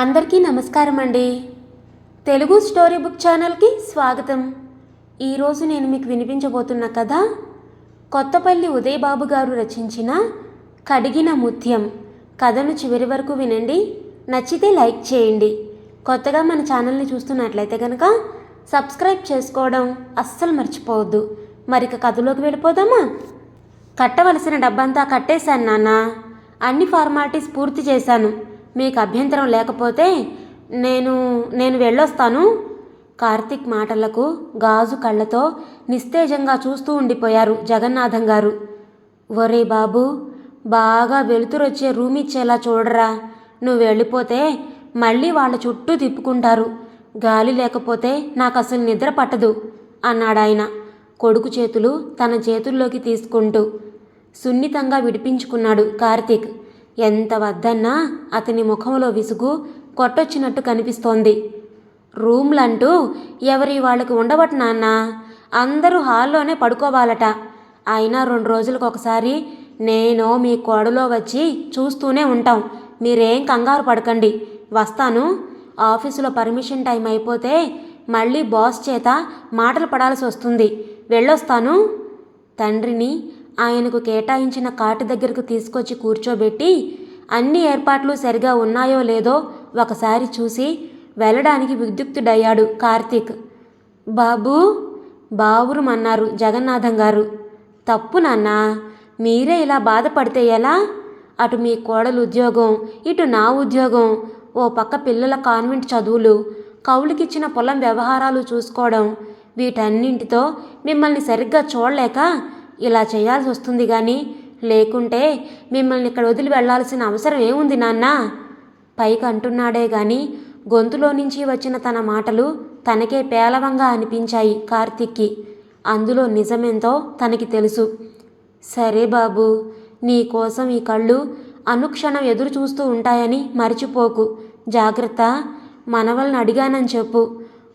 అందరికీ నమస్కారం అండి. తెలుగు స్టోరీ బుక్ ఛానల్కి స్వాగతం. ఈరోజు నేను మీకు వినిపించబోతున్న కథ కొత్తపల్లి ఉదయబాబు గారు రచించిన కడిగిన ముత్యం. కథను చివరి వరకు వినండి. నచ్చితే లైక్ చేయండి. కొత్తగా మన ఛానల్ని చూస్తున్నట్లయితే కనుక సబ్స్క్రైబ్ చేసుకోవడం అస్సలు మర్చిపోవద్దు. మరిక కథలోకి వెళ్ళిపోదామా? కట్టవలసిన డబ్బంతా కట్టేశాను నాన్న. అన్ని ఫార్మాలిటీస్ పూర్తి చేశాను. మీకు అభ్యంతరం లేకపోతే నేను నేను వెళ్ళొస్తాను. కార్తిక్ మాటలకు గాజు కళ్ళతో నిస్తేజంగా చూస్తూ ఉండిపోయారు జగన్నాథం గారు. ఒరే బాబు బాగా వెలుతురొచ్చే రూమ్ ఇచ్చేలా చూడరా. నువ్వు వెళ్ళిపోతే మళ్ళీ వాళ్ళ చుట్టూ తిప్పుకుంటారు. గాలి లేకపోతే నాకు అసలు నిద్ర పట్టదు అన్నాడాయన కొడుకు చేతులు తన చేతుల్లోకి తీసుకుంటూ. సున్నితంగా విడిపించుకున్నాడు కార్తీక్. ఎంత వద్దన్నా అతని ముఖంలో విసుగు కొట్టొచ్చినట్టు కనిపిస్తోంది. రూమ్లంటూ ఎవరి వాళ్ళకి ఉండబట్ నాన్న? అందరూ హాల్లోనే పడుకోవాలట. అయినా రెండు రోజులకు ఒకసారి నేను మీ కోడలో వచ్చి చూస్తూనే ఉంటాం. మీరేం కంగారు పడకండి. వస్తాను. ఆఫీసులో పర్మిషన్ టైం అయిపోతే మళ్ళీ బాస్ చేత మాటలు పడాల్సి వస్తుంది. వెళ్ళొస్తాను. తండ్రిని ఆయనకు కేటాయించిన కాటి దగ్గరకు తీసుకొచ్చి కూర్చోబెట్టి అన్ని ఏర్పాట్లు సరిగా ఉన్నాయో లేదో ఒకసారి చూసి వెళ్ళడానికి విద్యుక్తుడయ్యాడు కార్తీక్. బాబూ బావురుమన్నారు జగన్నాథం గారు. తప్పు నాన్న మీరే ఇలా బాధపడితే ఎలా? అటు మీ కోడలు ఉద్యోగం ఇటు నా ఉద్యోగం ఓ పక్క పిల్లల కాన్వెంట్ చదువులు కౌలుకిచ్చిన పొలం వ్యవహారాలు చూసుకోవడం వీటన్నింటితో మిమ్మల్ని సరిగ్గా చూడలేక ఇలా చేయాల్సి వస్తుంది కానీ లేకుంటే మిమ్మల్ని ఇక్కడ వదిలి వెళ్ళాల్సిన అవసరం ఏముంది నాన్న? పైకి అంటున్నాడే గాని గొంతులో నుంచి వచ్చిన తన మాటలు తనకే పేలవంగా అనిపించాయి కార్తిక్కి. అందులో నిజమేంతో తనకి తెలుసు. సరే బాబు నీకోసం ఈ కళ్ళు అనుక్షణం ఎదురు చూస్తూ ఉంటాయని మర్చిపోకు. జాగ్రత్త మనవల్ని అడిగానని చెప్పు.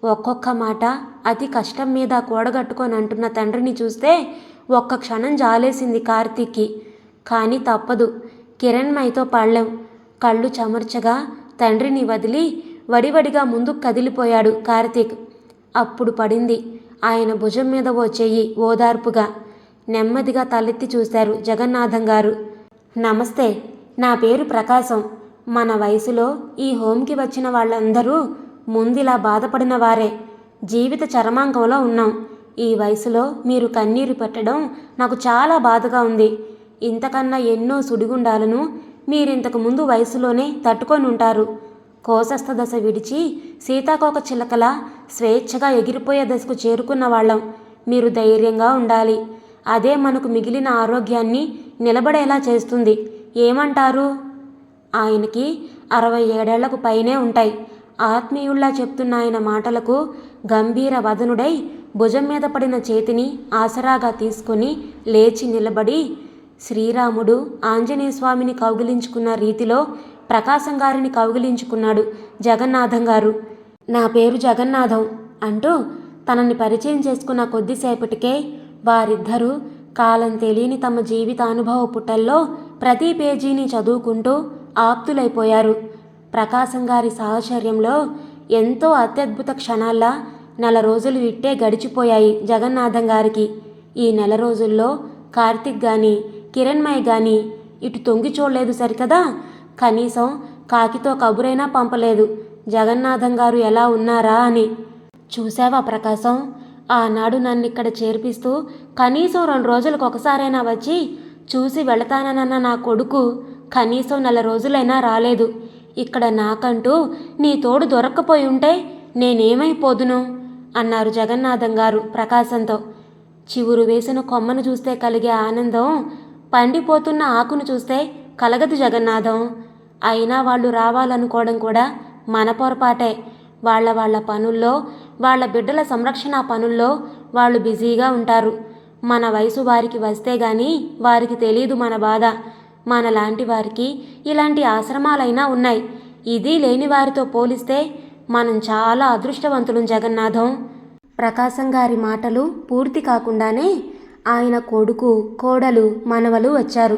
ఒక్కొక్క మాట అతి కష్టం మీద కూడగట్టుకొని అంటున్న తండ్రిని చూస్తే ఒక్క క్షణం జాలేసింది కార్తీక్కి. కానీ తప్పదు. కిరణ్మయితో పళ్ళెం కళ్ళు చెమర్చగా తండ్రిని వదిలి వడివడిగా ముందుకు కదిలిపోయాడు కార్తీక్. అప్పుడు పడింది. ఆయన భుజం మీద ఓ చెయ్యి ఓదార్పుగా. నెమ్మదిగా తలెత్తి చూశారు జగన్నాథం గారు. నమస్తే. నా పేరు ప్రకాశం. మన వయసులో ఈ హోంకి వచ్చిన వాళ్ళందరూ ముందిలా బాధపడిన వారే. జీవిత చరమాంకంలో ఉన్నాం. ఈ వయసులో మీరు కన్నీరు పెట్టడం నాకు చాలా బాధగా ఉంది. ఇంతకన్నా ఎన్నో సుడిగుండాలను మీరింతకు ముందు వయసులోనే తట్టుకొని ఉంటారు. కోసస్థ దశ విడిచి సీతాకోక చిలకల స్వేచ్ఛగా ఎగిరిపోయే దశకు చేరుకున్న వాళ్ళం. మీరు ధైర్యంగా ఉండాలి. అదే మనకు మిగిలిన ఆరోగ్యాన్ని నిలబడేలా చేస్తుంది. ఏమంటారు? ఆయనకి అరవై ఏడేళ్ళకు పైనే ఉంటాయి. ఆత్మీయుల్లా చెప్తున్న ఆయన మాటలకు గంభీర వదనుడై భుజం మీద పడిన చేతిని ఆసరాగా తీసుకొని లేచి నిలబడి శ్రీరాముడు ఆంజనేయ స్వామిని కౌగిలించుకున్న రీతిలో ప్రకాశం గారిని కౌగిలించుకున్నాడు జగన్నాథం గారు. నా పేరు జగన్నాథం అంటూ తనని పరిచయం చేసుకున్న కొద్దిసేపటికే వారిద్దరూ కాలం తెలియని తమ జీవిత అనుభవ పుటల్లో ప్రతి పేజీని చదువుకుంటూ ఆప్తులైపోయారు. ప్రకాశం గారి సాహచర్యంలో ఎంతో అత్యద్భుత క్షణాల్లా నెల రోజులు ఇట్టే గడిచిపోయాయి జగన్నాథం గారికి. ఈ నెల రోజుల్లో కార్తిక్ గాని కిరణ్మయ్ గాని ఇటు తొంగి చూడలేదు సరికదా? కనీసం కాకితో కబురైనా పంపలేదు. జగన్నాథం గారు ఎలా ఉన్నారా అని. చూసావా ప్రకాశం? ఆనాడు నన్ను ఇక్కడ చేర్పిస్తూ కనీసం రెండు రోజులకు ఒకసారైనా వచ్చి చూసి వెళతానన్న నా కొడుకు కనీసం నెల రోజులైనా రాలేదు. ఇక్కడ నాకంటూ నీ తోడు దొరక్కపోయి ఉంటే నేనేమైపోదును? అన్నారు జగన్నాథం గారు ప్రకాశంతో. చివురు వేసిన కొమ్మను చూస్తే కలిగే ఆనందం పండిపోతున్న ఆకును చూస్తే కలగదు జగన్నాథం. అయినా వాళ్ళు రావాలనుకోవడం కూడా మన పొరపాటే. వాళ్ళ వాళ్ళ పనుల్లో వాళ్ళ బిడ్డల సంరక్షణ పనుల్లో వాళ్ళు బిజీగా ఉంటారు. మన వయసు వారికి వస్తే గాని వారికి తెలియదు మన బాధ. మనలాంటి వారికి ఇలాంటి ఆశ్రమాలైనా ఉన్నాయి. ఇది లేని వారితో పోలిస్తే మనం చాలా అదృష్టవంతులం జగన్నాథం. ప్రకాశం గారి మాటలు పూర్తి కాకుండానే ఆయన కొడుకు కోడలు మనవలు వచ్చారు.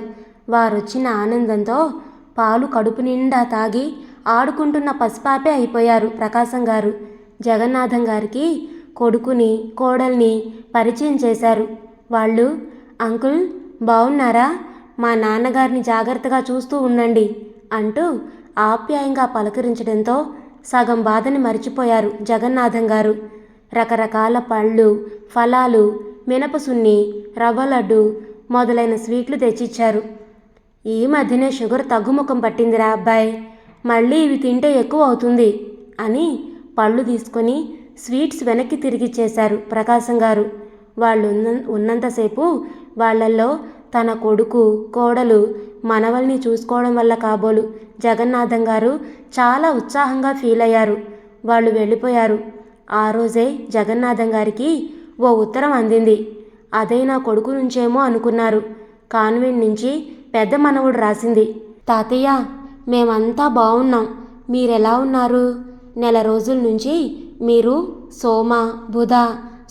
వారొచ్చిన ఆనందంతో పాలు కడుపు నిండా తాగి ఆడుకుంటున్న పసిపాపే అయిపోయారు ప్రకాశం గారు. జగన్నాథం గారికి కొడుకుని కోడల్ని పరిచయం చేశారు. వాళ్ళు అంకుల్ బాగున్నారా మా నాన్నగారిని జాగ్రత్తగా చూస్తూ ఉండండి అంటూ ఆప్యాయంగా పలకరించడంతో సగం బాధని మర్చిపోయారు జగన్నాథం గారు. రకరకాల పళ్ళు ఫలాలు మినపసున్ని రవ్వ లడ్డు మొదలైన స్వీట్లు తెచ్చిచ్చారు. ఈ మధ్యనే షుగర్ తగ్గుముఖం పట్టిందిరా అబ్బాయి. మళ్ళీ ఇవి తింటే ఎక్కువ అవుతుంది అని పళ్ళు తీసుకొని స్వీట్స్ వెనక్కి తిరిగిచ్చేశారు ప్రకాశం గారు. వాళ్ళు ఉన్న ఉన్నంతసేపు వాళ్ళల్లో తన కొడుకు కోడలు మనవల్ని చూసుకోవడం వల్ల కాబోలు. జగన్నాథం గారు చాలా ఉత్సాహంగా ఫీల్ అయ్యారు. వాళ్ళు వెళ్ళిపోయారు. ఆ రోజే జగన్నాథం గారికి ఓ ఉత్తరం అందింది. అదే నా కొడుకు నుంచేమో అనుకున్నారు. కాన్వెంట్ నుంచి పెద్ద మనవుడు రాసింది. తాతయ్య మేమంతా బాగున్నాం మీరెలా ఉన్నారు? నెల రోజుల నుంచి మీరు సోమ బుధ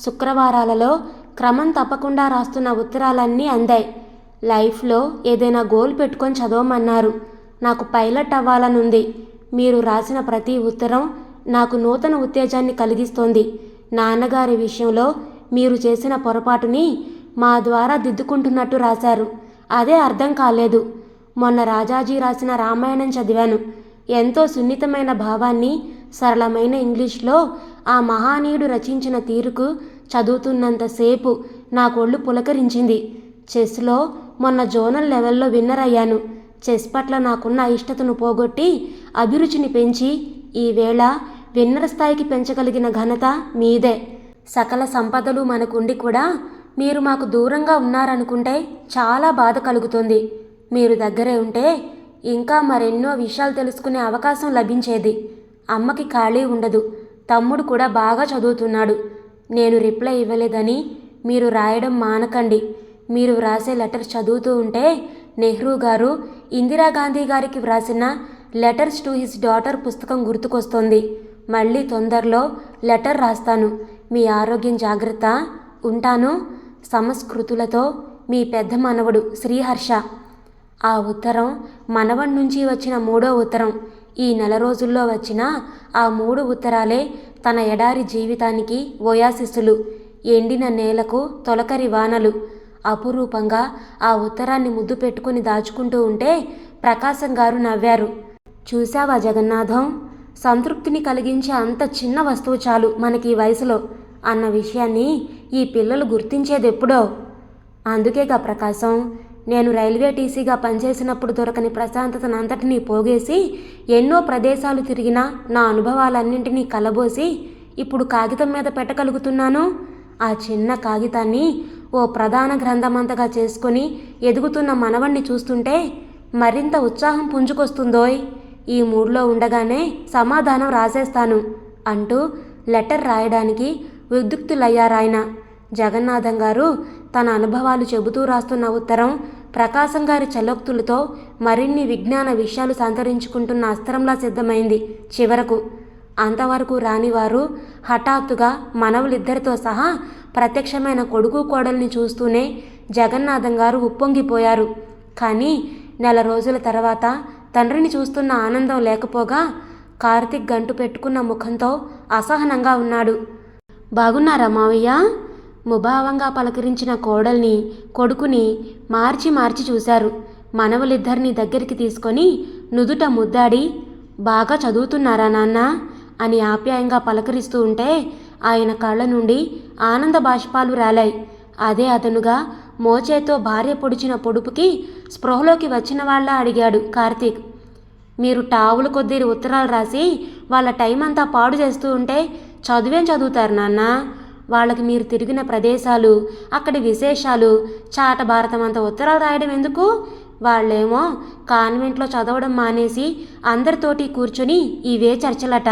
శుక్రవారాలలో క్రమం తప్పకుండా రాస్తున్న ఉత్తరాలన్నీ అందాయి. లైఫ్లో ఏదైనా గోల్ పెట్టుకొని చదవమన్నారు. నాకు పైలట్ అవ్వాలనుంది. మీరు రాసిన ప్రతి ఉత్తరం నాకు నూతన ఉత్తేజాన్ని కలిగిస్తోంది. నాన్నగారి విషయంలో మీరు చేసిన పొరపాటుని మా ద్వారా దిద్దుకుంటున్నట్టు రాశారు. అదే అర్థం కాలేదు. మొన్న రాజాజీ రాసిన రామాయణం చదివాను. ఎంతో సున్నితమైన భావాన్ని సరళమైన ఇంగ్లీష్లో ఆ మహానీయుడు రచించిన తీరుకు చదువుతున్నంతసేపు నా కొళ్ళు పులకరించింది. చెస్లో మొన్న జోనల్ లెవెల్లో విన్నర్ అయ్యాను. చెస్ పట్ల నాకున్న ఇష్టతను పోగొట్టి అభిరుచిని పెంచి ఈవేళ విన్నర్ స్థాయికి పెంచగలిగిన ఘనత మీదే. సకల సంపదలు మనకుండి కూడా మీరు మాకు దూరంగా ఉన్నారనుకుంటే చాలా బాధ కలుగుతుంది. మీరు దగ్గరే ఉంటే ఇంకా మరెన్నో విషయాలు తెలుసుకునే అవకాశం లభించేది. అమ్మకి ఖాళీ ఉండదు. తమ్ముడు కూడా బాగా చదువుతున్నాడు. నేను రిప్లై ఇవ్వలేదని మీరు రాయడం మానకండి. మీరు వ్రాసే లెటర్ చదువుతూ ఉంటే నెహ్రూ గారు ఇందిరాగాంధీ గారికి వ్రాసిన లెటర్స్ టు హిస్ డాటర్ పుస్తకం గుర్తుకొస్తోంది. మళ్ళీ తొందరలో లెటర్ రాస్తాను. మీ ఆరోగ్యం జాగ్రత్త. ఉంటాను. సంస్కృతులతో మీ పెద్ద మనవడు శ్రీహర్ష. ఆ ఉత్తరం మనవడి నుంచి వచ్చిన మూడో ఉత్తరం. ఈ నెల రోజుల్లో వచ్చిన ఆ మూడు ఉత్తరాలే తన ఎడారి జీవితానికి ఓయాసిస్సులు. ఎండిన నేలకు తొలకరి వానలు. అపురూపంగా ఆ ఉత్తరాన్ని ముద్దు పెట్టుకుని దాచుకుంటూ ఉంటే ప్రకాశం గారు నవ్వారు. చూశావా జగన్నాథం? సంతృప్తిని కలిగించే అంత చిన్న వస్తువు చాలు మనకి ఈ వయసులో అన్న విషయాన్ని ఈ పిల్లలు గుర్తించేది ఎప్పుడో అందుకేగా ప్రకాశం నేను రైల్వే టీసీగా పనిచేసినప్పుడు దొరకని ప్రశాంతతను అంతటినీ పోగేసి ఎన్నో ప్రదేశాలు తిరిగిన నా అనుభవాలన్నింటినీ కలబోసి ఇప్పుడు కాగితం మీద పెట్టగలుగుతున్నాను? ఆ చిన్న కాగితాన్ని ఓ ప్రధాన గ్రంథమంతగా చేసుకొని ఎదుగుతున్న మనవణ్ణి చూస్తుంటే మరింత ఉత్సాహం పుంజుకొస్తుందోయ్. ఈ మూడ్లో ఉండగానే సమాధానం రాసేస్తాను అంటూ లెటర్ రాయడానికి ఉద్యుక్తులయ్యారాయన. జగన్నాథం గారు తన అనుభవాలు చెబుతూ రాస్తున్న ఉత్తరం ప్రకాశం గారి చలోక్తులతో మరిన్ని విజ్ఞాన విషయాలు సంతరించుకుంటున్న అస్త్రంలా సిద్ధమైంది చివరకు. అంతవరకు రానివారు హఠాత్తుగా మనవులిద్దరితో సహా ప్రత్యక్షమైన కొడుకు కోడల్ని చూస్తూనే జగన్నాథం గారు ఉప్పొంగిపోయారు. కానీ నెల రోజుల తర్వాత తండ్రిని చూస్తున్న ఆనందం లేకపోగా కార్తిక్ గంటు పెట్టుకున్న ముఖంతో అసహనంగా ఉన్నాడు. బాగున్నారా మావయ్య ముభావంగా పలకరించిన కోడల్ని కొడుకుని మార్చి మార్చి చూశారు. మనవలిద్దరిని దగ్గరికి తీసుకొని నుదుట ముద్దాడి బాగా చదువుతున్నారా నాన్న? అని ఆప్యాయంగా పలకరిస్తూ ఉంటే ఆయన కళ్ళ నుండి ఆనంద బాష్పాలు రాలాయి. అదే అతనుగా మోచేతో భార్య పొడిచిన పొడుపుకి స్పృహలోకి వచ్చిన వాళ్ళ అడిగాడు కార్తీక్. మీరు టావులు కొద్దీ ఉత్తరాలు రాసి వాళ్ళ టైం అంతా పాడు చేస్తూ ఉంటే చదువేం చదువుతారు నాన్న? వాళ్ళకి మీరు తిరిగిన ప్రదేశాలు అక్కడి విశేషాలు చాట భారతం అంత ఉత్తరాలు రాయడం ఎందుకు? వాళ్ళేమో కాన్వెంట్లో చదవడం మానేసి అందరితోటి కూర్చుని ఇవే చర్చలట.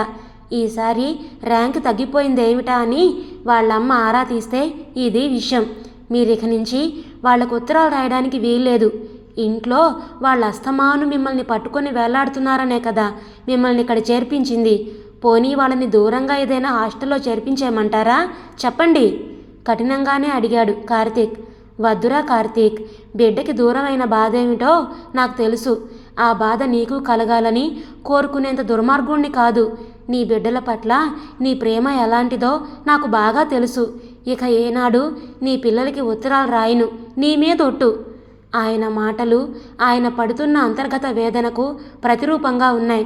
ఈసారి ర్యాంక్ తగ్గిపోయిందేమిటా అని వాళ్ళమ్మ ఆరా తీస్తే ఇది విషయం. మీరిక నుంచి వాళ్ళకు ఉత్తరాలు రాయడానికి వీల్లేదు. ఇంట్లో వాళ్ళ అస్తమాను మిమ్మల్ని పట్టుకొని వేలాడుతున్నారనే కదా మిమ్మల్ని ఇక్కడ చేర్పించింది. పోనీ వాళ్ళని దూరంగా ఏదైనా హాస్టల్లో చేర్పించేయమంటారా? చెప్పండి. కఠినంగానే అడిగాడు కార్తీక్. వద్దురా కార్తీక్ బిడ్డకి దూరమైన బాధ ఏమిటో నాకు తెలుసు. ఆ బాధ నీకు కలగాలని కోరుకునేంత దుర్మార్గుణ్ణి కాదు. నీ బిడ్డల పట్ల నీ ప్రేమ ఎలాంటిదో నాకు బాగా తెలుసు. ఇక ఏనాడు నీ పిల్లలకి ఉత్తరాలు రాయను. నీ మీదొట్టు ఆయన మాటలు ఆయన పడుతున్న అంతర్గత వేదనకు ప్రతిరూపంగా ఉన్నాయి.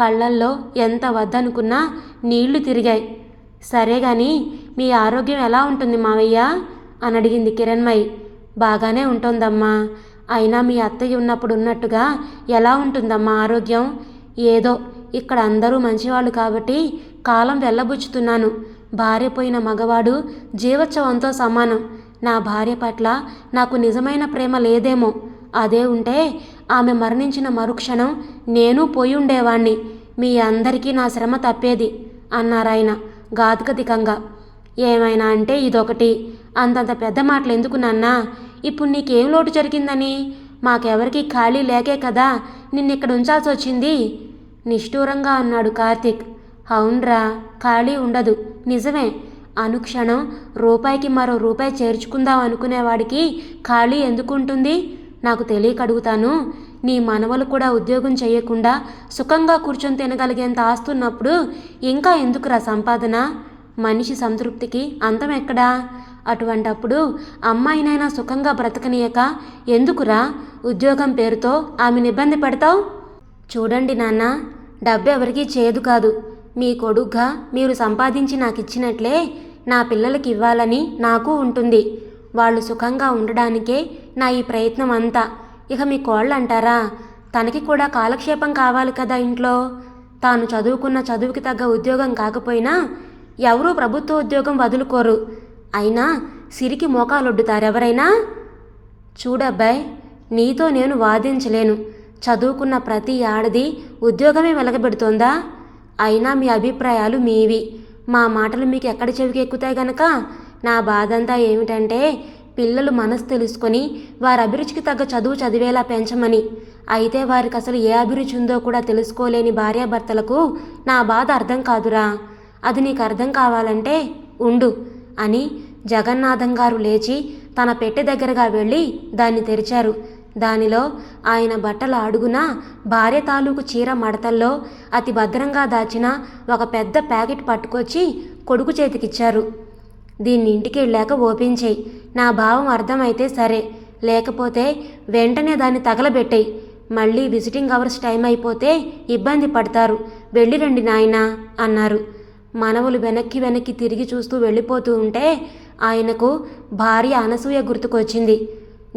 కళ్ళల్లో ఎంత వద్దనుకున్నా నీళ్ళు తిరిగాయి. సరే గాని మీ ఆరోగ్యం ఎలా ఉంటుంది మావయ్య? అని అడిగింది కిరణ్మయి. బాగానే ఉంటుందమ్మా. అయినా మీ అత్తయ్య ఉన్నప్పుడు ఉన్నట్టుగా ఎలా ఉంటుందమ్మా ఆరోగ్యం? ఏదో ఇక్కడ అందరూ మంచివాళ్ళు కాబట్టి కాలం వెళ్ళబుచ్చుతున్నాను. భార్య పోయిన మగవాడు జీవోత్సవంతో సమానం. నా భార్య పట్ల నాకు నిజమైన ప్రేమ లేదేమో. అదే ఉంటే ఆమె మరణించిన మరుక్షణం నేను పోయి ఉండేవాణ్ణి. మీ అందరికీ నా శ్రమ తప్పేది అన్నారాయన గాతుకతికంగా ఏమైనా అంటే ఇదొకటి. అంతంత పెద్ద మాటలు ఎందుకు నాన్నా? ఇప్పుడు నీకేం లోటు జరిగిందని? మాకెవరికి ఖాళీ లేకే కదా? నిన్నిక్కడ ఉంచాల్సి వచ్చింది నిష్ఠూరంగా అన్నాడు కార్తీక్. అవునరా ఖాళీ ఉండదు. నిజమే. అనుక్షణం రూపాయికి మరో రూపాయి చేర్చుకుందాం అనుకునేవాడికి ఖాళీ ఎందుకు ఉంటుంది నాకు తెలియక అడుగుతాను నీ మనవలు కూడా ఉద్యోగం చేయకుండా సుఖంగా కూర్చొని తినగలిగేంత ఆస్తున్నప్పుడు ఇంకా ఎందుకురా సంపాదన? మనిషి సంతృప్తికి అంతం ఎక్కడా? అటువంటప్పుడు అమ్మాయినైనా సుఖంగా బ్రతకనీయక ఎందుకురా? ఉద్యోగం పేరుతో ఆమెను ఇబ్బంది పెడతావు? చూడండి నాన్న డబ్బు ఎవరికీ కాదు. మీ కొడుగ్గా మీరు సంపాదించి నాకు ఇచ్చినట్లే నా పిల్లలకి ఇవ్వాలని నాకు ఉంటుంది. వాళ్ళు సుఖంగా ఉండడానికే నా ఈ ప్రయత్నం అంతా ఇక మీ కోళ్ళు అంటారా తనకి కూడా కాలక్షేపం కావాలి కదా ఇంట్లో? తాను చదువుకున్న చదువుకి తగ్గ ఉద్యోగం కాకపోయినా ఎవరూ ప్రభుత్వ ఉద్యోగం వదులుకోరు. అయినా సిరికి మోకాలొడ్డుతారెవరైనా? చూడబ్బాయ్ నీతో నేను వాదించలేను. చదువుకున్న ప్రతి ఆడది ఉద్యోగమే వెలగబెడుతోందా? అయినా మీ అభిప్రాయాలు మీవి. మా మాటలు మీకు ఎక్కడ చెవికి ఎక్కుతాయి గనక? నా బాధంతా ఏమిటంటే పిల్లలు మనసు తెలుసుకొని వారి అభిరుచికి తగ్గ చదువు చదివేలా పెంచమని. అయితే వారికి అసలు ఏ అభిరుచి ఉందో కూడా తెలుసుకోలేని భార్యాభర్తలకు నా బాధ అర్థం కాదురా. అది నీకు అర్థం కావాలంటే ఉండు అని జగన్నాథం గారు లేచి తన పెట్టె దగ్గరగా వెళ్ళి దాన్ని తెరిచారు. దానిలో ఆయన బట్టల అడుగున భార్య తాలూకు చీర మడతల్లో అతి భద్రంగా దాచిన ఒక పెద్ద ప్యాకెట్ పట్టుకొచ్చి కొడుకు చేతికిచ్చారు. దీన్ని ఇంటికి వెళ్ళాక ఓపెన్ చేయి నా భావం అర్థమైతే సరే. లేకపోతే వెంటనే దాన్ని తగలబెట్టేయి. మళ్ళీ విజిటింగ్ అవర్స్ టైం అయిపోతే ఇబ్బంది పడతారు. వెళ్ళి రండి నాయనా అన్నారు. మనవలు వెనక్కి వెనక్కి తిరిగి చూస్తూ వెళ్ళిపోతూ ఉంటే ఆయనకు భార్య అనసూయ గుర్తుకొచ్చింది.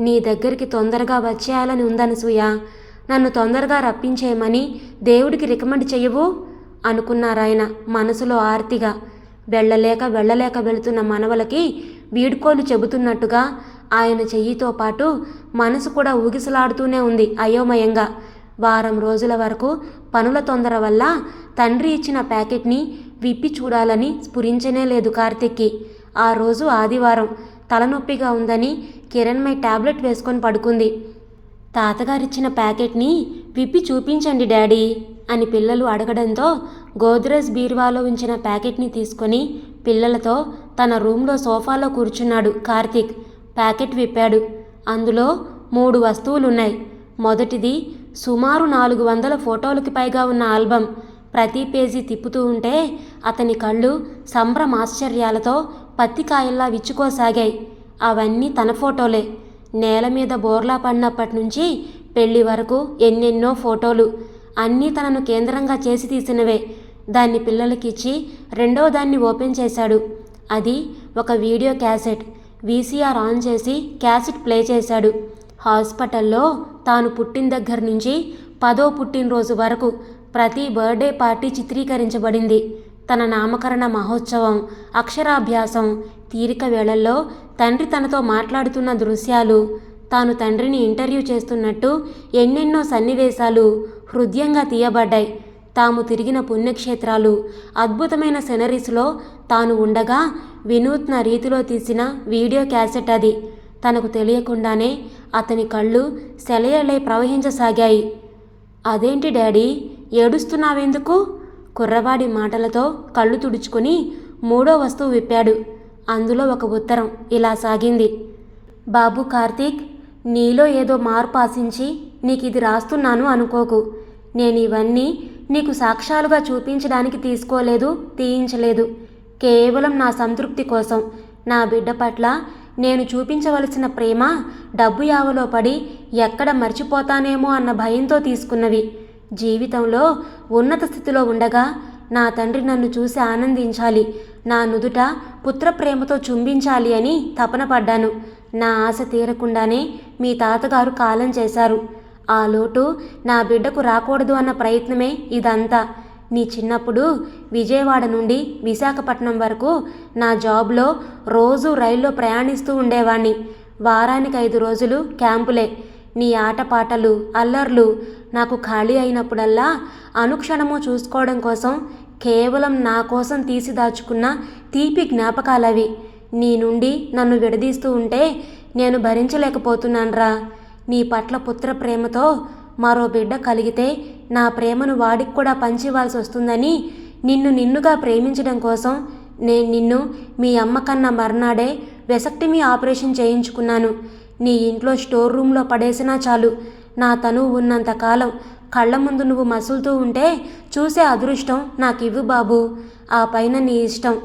నీ దగ్గరికి తొందరగా వచ్చేయాలని ఉందనసూయ నన్ను తొందరగా రప్పించేయమని దేవుడికి రికమెండ్ చెయ్యవు అనుకున్నారాయన మనసులో ఆర్తిగా. వెళ్ళలేక వెళ్ళలేక వెళుతున్న మనవలకి వీడ్కోలు చెబుతున్నట్టుగా ఆయన చెయ్యితో పాటు మనసు కూడా ఊగిసలాడుతూనే ఉంది అయోమయంగా. వారం రోజుల వరకు పనుల తొందర వల్ల తండ్రి ఇచ్చిన ప్యాకెట్ని విప్పి చూడాలని స్ఫురించనే లేదు కార్తిక్కి. ఆ రోజు ఆదివారం తలనొప్పిగా ఉందని కిరణ్మై టాబ్లెట్ వేసుకొని పడుకుంది. తాతగారిచ్చిన ప్యాకెట్ని విప్పి చూపించండి డాడీ అని పిల్లలు అడగడంతో గోద్రేజ్ బీరువాలో ఉంచిన ప్యాకెట్ని తీసుకొని పిల్లలతో తన రూమ్లో సోఫాలో కూర్చున్నాడు కార్తీక్. ప్యాకెట్ విప్పాడు. అందులో మూడు వస్తువులున్నాయి. మొదటిది సుమారు నాలుగు వందల ఫోటోలకి పైగా ఉన్న ఆల్బం ప్రతి పేజీ తిప్పుతూ ఉంటే అతని కళ్ళు సంభ్రమాశ్చర్యాలతో పత్తికాయల్లా విచ్చుకోసాగాయి. అవన్నీ తన ఫోటోలే. నేల మీద బోర్లా పడినప్పటి నుంచి పెళ్ళి వరకు ఎన్నెన్నో ఫోటోలు. అన్నీ తనను కేంద్రంగా చేసి తీసినవే. దాన్ని పిల్లలకిచ్చి రెండో దాన్ని ఓపెన్ చేశాడు. అది ఒక వీడియో క్యాసెట్. వీసీఆర్ ఆన్ చేసి క్యాసెట్ ప్లే చేశాడు. హాస్పిటల్లో తాను పుట్టిన దగ్గర నుంచి పదో పుట్టినరోజు వరకు ప్రతి బర్త్డే పార్టీ చిత్రీకరించబడింది. తన నామకరణ మహోత్సవం అక్షరాభ్యాసం తీరిక వేళల్లో తండ్రి తనతో మాట్లాడుతున్న దృశ్యాలు తాను తండ్రిని ఇంటర్వ్యూ చేస్తున్నట్టు ఎన్నెన్నో సన్నివేశాలు హృదయంగా తీయబడ్డాయి. తాము తిరిగిన పుణ్యక్షేత్రాలు అద్భుతమైన సెనరీస్లో తాను ఉండగా వినూత్న రీతిలో తీసిన వీడియో క్యాసెట్ అది. తనకు తెలియకుండానే అతని కళ్ళు సెలయలై ప్రవహించసాగాయి. అదేంటి డాడీ? ఏడుస్తున్నావెందుకు? కుర్రవాడి మాటలతో కళ్ళు తుడుచుకొని మూడో వస్తువు విప్పాడు. అందులో ఒక ఉత్తరం ఇలా సాగింది. బాబు కార్తీక్ నీలో ఏదో మార్పు ఆశించి నీకు ఇది రాస్తున్నాను అనుకోకు. నేను ఇవన్నీ నీకు సాక్ష్యాలుగా చూపించడానికి తీసుకోలేదు తీయించలేదు. కేవలం నా సంతృప్తి కోసం. నా బిడ్డ పట్ల నేను చూపించవలసిన ప్రేమ డబ్బు యావలో పడి ఎక్కడ మర్చిపోతానేమో అన్న భయంతో తీసుకున్నవి. జీవితంలో ఉన్నత స్థితిలో ఉండగా నా తండ్రి నన్ను చూసి ఆనందించాలి. నా నుదుట పుత్ర ప్రేమతో చుంబించాలి అని తపన పడ్డాను. నా ఆశ తీరకుండానే మీ తాతగారు కాలం చేశారు. ఆ లోటు నా బిడ్డకు రాకూడదు అన్న ప్రయత్నమే ఇదంతా. నీ చిన్నప్పుడు విజయవాడ నుండి విశాఖపట్నం వరకు నా జాబ్లో రోజు రైల్లో ప్రయాణిస్తూ ఉండేవాణ్ణి. వారానికి ఐదు రోజులు క్యాంపులే. నీ ఆటపాటలు అల్లర్లు నాకు ఖాళీ అయినప్పుడల్లా అనుక్షణము చూసుకోవడం కోసం కేవలం నా కోసం తీసి దాచుకున్న తీపి జ్ఞాపకాలవి. నీ నుండి నన్ను విడదీస్తూ ఉంటే నేను భరించలేకపోతున్నాన్రా. నీ పట్ల పుత్ర ప్రేమతో మరో బిడ్డ కలిగితే నా ప్రేమను వాడికి కూడా పంచివ్వాల్సి వస్తుందని నిన్ను నిన్నుగా ప్రేమించడం కోసం నేను నిన్ను మీ అమ్మ కన్నా మర్నాడే వెసక్టిమీ ఆపరేషన్ చేయించుకున్నాను. నీ ఇంట్లో స్టోర్ రూమ్లో పడేసినా చాలు. నా తను ఉన్నంత కాలం కళ్ళ ముందు నువ్వు మసులుతూ ఉంటే చూసే అదృష్టం నాకు ఇవ్వు బాబు. ఆ పైన నీ ఇష్టం.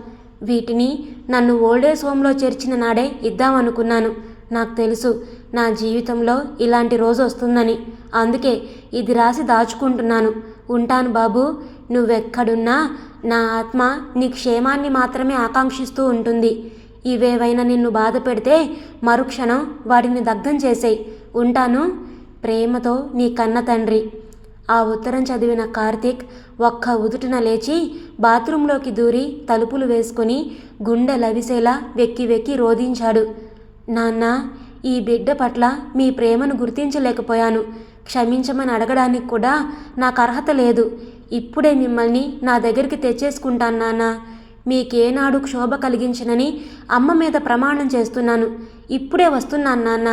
వీటిని నన్ను ఓల్డేజ్ హోమ్లో చేర్చిన నాడే ఇద్దామనుకున్నాను. నాకు తెలుసు నా జీవితంలో ఇలాంటి రోజు వస్తుందని. అందుకే ఇది రాసి దాచుకుంటున్నాను. ఉంటాను బాబు. నువ్వెక్కడున్నా నా ఆత్మ నీ క్షేమాన్ని మాత్రమే ఆకాంక్షిస్తూ ఉంటుంది. ఇవేవైనా నిన్ను బాధ పెడితే మరుక్షణం వాటిని దగ్ధం చేసేయి. ఉంటాను ప్రేమతో నీ కన్న తండ్రి. ఆ ఉత్తరం చదివిన కార్తీక్ ఒక్క ఉదుటున లేచి బాత్రూంలోకి దూరి తలుపులు వేసుకుని గుండె లవిసేలా వెక్కి వెక్కి రోధించాడు. నాన్న ఈ బిడ్డ పట్ల మీ ప్రేమను గుర్తించలేకపోయాను. క్షమించమని అడగడానికి కూడా నాకు అర్హత లేదు. ఇప్పుడే మిమ్మల్ని నా దగ్గరికి తెచ్చేసుకుంటాను నాన్న. మీకేనాడు క్షోభ కలిగించనని అమ్మ మీద ప్రమాణం చేస్తున్నాను. ఇప్పుడే వస్తున్నాను నాన్న.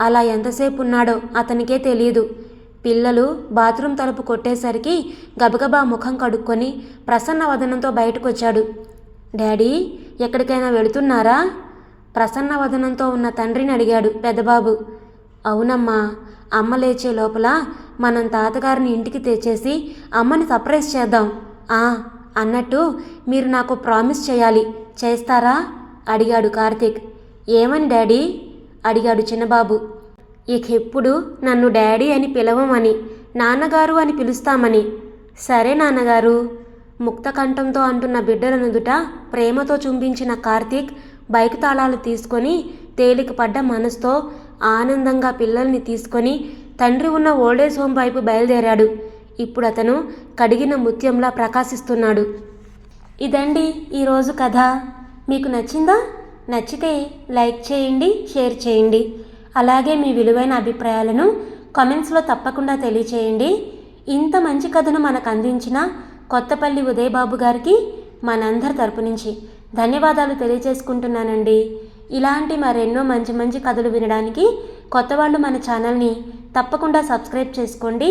అలా ఎంతసేపు ఉన్నాడో అతనికే తెలియదు పిల్లలు బాత్రూమ్ తలుపు కొట్టేసరికి గబగబా ముఖం కడుక్కొని ప్రసన్న వదనంతో బయటకొచ్చాడు. డాడీ ఎక్కడికైనా వెళుతున్నారా? ప్రసన్న వదనంతో ఉన్న తండ్రిని అడిగాడు పెద్దబాబు. అవునమ్మా అమ్మ లేచే లోపల మనం తాతగారిని ఇంటికి తెచ్చేసి అమ్మని సర్ప్రైజ్ చేద్దాం. ఆ అన్నట్టు మీరు నాకు ప్రామిస్ చేయాలి. చేస్తారా? అడిగాడు కార్తీక్. ఏమని డాడీ? అడిగాడు చిన్నబాబు. ఇకెప్పుడు నన్ను డాడీ అని పిలవమని నాన్నగారు అని పిలుస్తామని. సరే నాన్నగారు. ముక్తకంఠంతో అంటున్న బిడ్డల నుదుట ప్రేమతో చుంబించిన కార్తీక్ బైక్ తాళాలు తీసుకొని తేలికపడ్డ మనసుతో ఆనందంగా పిల్లల్ని తీసుకొని తండ్రి ఉన్న ఓల్డేజ్ హోమ్ వైపు బయలుదేరాడు. ఇప్పుడు అతను కడిగిన ముత్యంలా ప్రకాశిస్తున్నాడు. ఇదండి ఈరోజు కథ. మీకు నచ్చిందా? నచ్చితే లైక్ చేయండి షేర్ చేయండి. అలాగే మీ విలువైన అభిప్రాయాలను కామెంట్స్లో తప్పకుండా తెలియచేయండి. ఇంత మంచి కథను మనకు అందించిన కొత్తపల్లి ఉదయబాబు గారికి మనందరి తరపు నుంచి ధన్యవాదాలు తెలియజేసుకుంటున్నానండి ఇలాంటి మరెన్నో మంచి మంచి కథలు వినడానికి కొత్త వాళ్ళు మన ఛానల్ని తప్పకుండా సబ్స్క్రైబ్ చేసుకోండి.